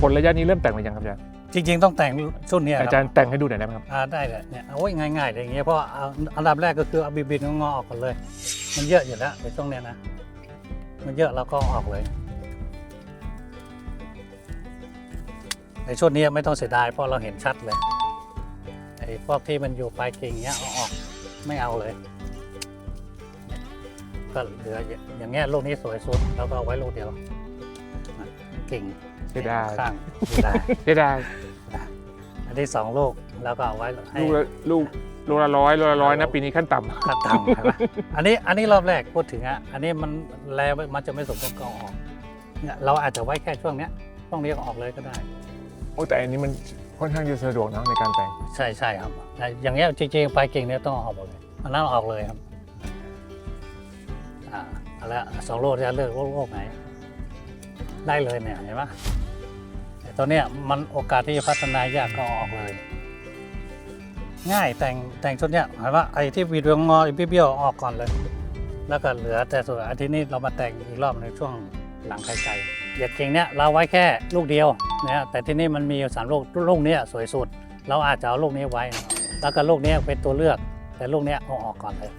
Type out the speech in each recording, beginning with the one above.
ผลระยะนี้เริ่มแต่งหรือยังครับอาจารย์จริง ๆ ต้องแต่งช่วงเนี้ยคอารับจารย์แต่งให้ดูหน่อยได้ไหมครับอ่าได้เลยเนี่ยโอ้ยง่ายๆเลยอย่างเงี้ยเพราะเอาอันดับแรกก็คือเอาบีบินงอออกก่อนเลย มันเยอะอยู่แล้วในช่วงเนี้ยนะ มันเยอะเราก็เอาออกเลยในช่วงนี้ไม่ต้องเสียดายเพราะเราเห็นชัดเลยไอ้พวกที่มันอยู่ปลายกิ่งเงี้ยเอาออกไม่เอาเลย ก็เหลืออย่างเงี้ยลูกนี้สวยสุดแล้วก็เอาไว้ลูกเดียว อะกิ่งเสียดาย ข้างเสียดายเสียดายอันที่สองลูกแล้วก็เอาไว้ให้ ลูกละลูกลูกละร้อยลูกละร้อยนะ ปีนี้ขั้นต่ำ ขั้นต่ำใช่ปะอันนี้อันนี้รอบแรกพูดถึงอะ อันนี้มันแลมันจะไม่สมบูรณ์ก็เอาออกเนี่ยเราอาจจะไว้แค่ช่วงเนี้ยช่วงนี้ก็ออกเลยก็ได้ โอ้แต่อันนี้มันค่อนข้างจะสะดวกนะในการแต่ง ใช่ใช่ครับแต่อย่างเงี้ยจริงๆปลายกิ่งเนี่ยต้องเอาออกหมดเลยอันนั้นเอาออกเลยครับ อ่าเอาละสองโลกจะเลือกโลกไหน ได้เลยเนี่ยเห็นปะแต่ตัวเนี้ยมันโอกาสที่จะพัฒนายากก็ออกเลย ง่ายแต่งแต่งชุดเนี้ยเห็นปะไอ้ที่วีดวงงอไอ้เบี้ยวออกก่อนเลย แล้วก็เหลือแต่ส่วนอาทิตย์นี้เรามาแต่งอีกรอบในช่วงหลังไข่ไก่เหยียดเก่งเนี้ยเราไว้แค่ลูกเดียวนะแต่ที่นี่มันมีสามลูกลูกเนี้ยสวยสุด เราอาจจะเอาลูกนี้ไว้ แล้วก็ลูกเนี้ยเป็นตัวเลือก แต่ลูกเนี้ยเอาออกก่อนเลย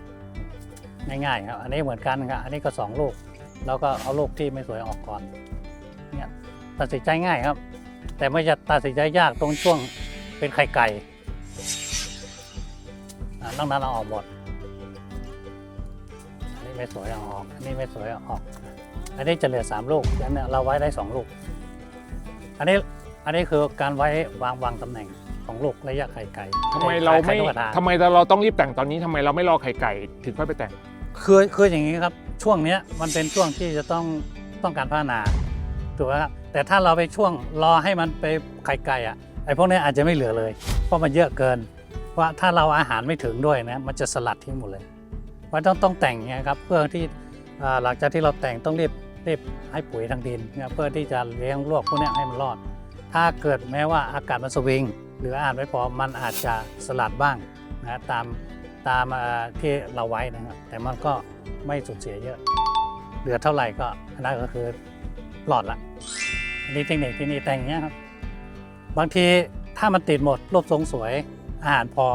ง่ายๆครับ อันนี้เหมือนกันครับ อันนี้ก็สองลูก แล้วก็เอาลูกที่ไม่สวยออกก่อน ตัดสินใจง่ายครับ แต่ไม่จะตัดสินใจยากตรงช่วงเป็นไข่ไก่อะนอกนั้นเราออกหมดอันนี้ไม่สวยเอาออก อันนี้ไม่สวยเอาออก อันนี้จะเหลือสามลูกอันเนี้ยเราไว้ได้สองลูก อันนี้อันนี้คือการไว้วางวางตำแหน่งของลูกระยะไข่ไก่ทำไมเราไม่ขยนกกระทาทำไมเราต้องรีบแต่งตอนนี้ทำไมเราไม่รอไข่ไก่ถึงค่อยไปแต่งคือคืออย่างนี้ครับช่วงเนี้ยมันเป็นช่วงที่จะต้องต้องการพัฒนา ถูกไหมแต่ถ้าเราไปช่วงรอให้มันไปไข่ไก่อะไอ้พวกนี้อาจจะไม่เหลือเลย เพราะมันเยอะเกินเพราะถ้าเราอาหารไม่ถึงด้วยนะมันจะสลัดทิ้งหมดเลยเพราต้องต้องแต่งเงี้ยครับเพื่อที่หลังจากที่เราแต่งต้องรีบรีบให้ปุ๋ยทางดินนะเพื่อที่จะเลี้ยงลวกพวกนี้ให้มันรอด ถ้าเกิดแม้ว่าอากาศมันสวิง หรืออาหารไม่พอมันอาจจะสลัดบ้างนะตามตามที่เราไว้นะครับแต่มันก็ไม่สูญเสียเยอะ เหลือเท่าไหร่ก็นั่นก็คือ หลอดละอันนี้เทคนิคที่นี่แต่งอย่างเงี้ยครับ บางทีถ้ามันติดหมดรูปทรงสวย อาหารพอ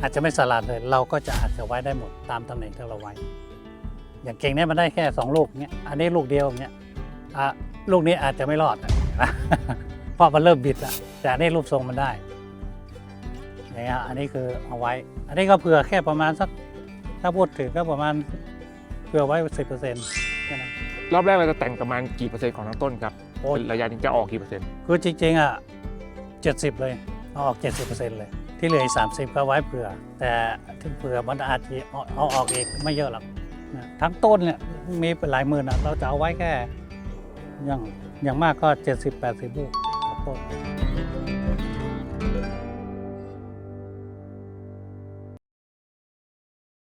อาจจะไม่สลัดเลย เราก็จะอาจจะไว้ได้หมดตามตำแหน่งที่เราไว้ อย่างเก่งเนี่ยมันได้แค่สองลูกเนี้ยอันนี้ลูกเดียวเนี้ยอะลูกนี้อาจจะไม่รอดอะเพราะมันเริ่มบิดแล้วแต่อันนี้รูปทรงมันได้อย่างเงี้ยอันนี้คือเอาไว้ อันนี้ก็เผื่อแค่ประมาณสักถ้าพูดถึงก็ประมาณเผื่อไว้สิบเปอร์เซ็นต์ รอบแรกเราจะแต่งประมาณกี่เปอร์เซ็นต์ของทั้งต้นครับโอ้ยระยะนี้จะออกกี่เปอร์เซ็นต์คือจริงๆอะเจ็ดสิบเลยเอาออกเจ็ดสิบเปอร์เซ็นต์เลย ที่เหลืออีกสามสิบก็ไว้เผื่อ แต่ที่เผื่อมันอาจจะเอาเอาออกอีกไม่เยอะหรอกนะทั้งต้นเนี่ยมีเป็นหลายหมื่นอะเราจะเอาไว้แค่อย่างอย่างมากก็เจ็ดสิบแปดสิบลูกต่อต้น